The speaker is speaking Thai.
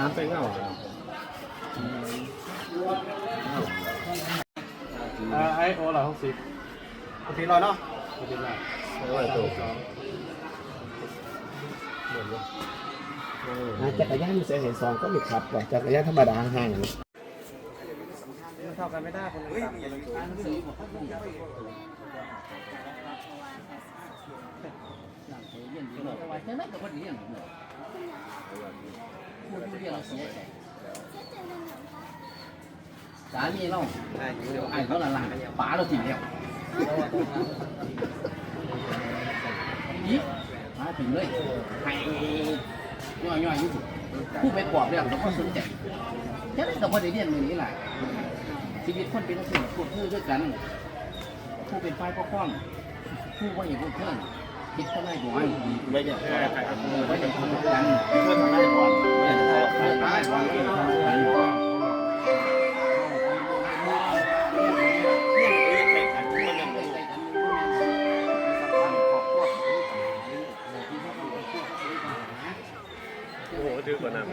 อ่านไปเงาอ่าไอโอร้อยหกสิบโอเครอยเนาะไม่เป็นไรไม่ว่าตัวจักรยานมีเสียเห็นสองก็มีขับว่จักรยานธรรมดาห่างอย่างนี้มันเท่ากันไม่ได้คนละสา มคนละตัวสามีเราใช่เดี๋ยวไอ้เขาละลายป๋าเราถิ่นแล้วยิบมาถึงเลยให้ย่อยๆอยู่งผู้ไปปอบแล้วเราก็สนใจแค่นั้นแต่พอได้เรียนมือนี้แหละชีวิตคนเป็นนักสืบพูดคือด้วยกัน ผู้เป็นฝ่ายปกครองผู้ว่าอย่างพวกเพื่อนคิดเท่าไรก่อนไม่เนี่ยไว้เดี๋ย โอ้โหดื้อกว่านั้น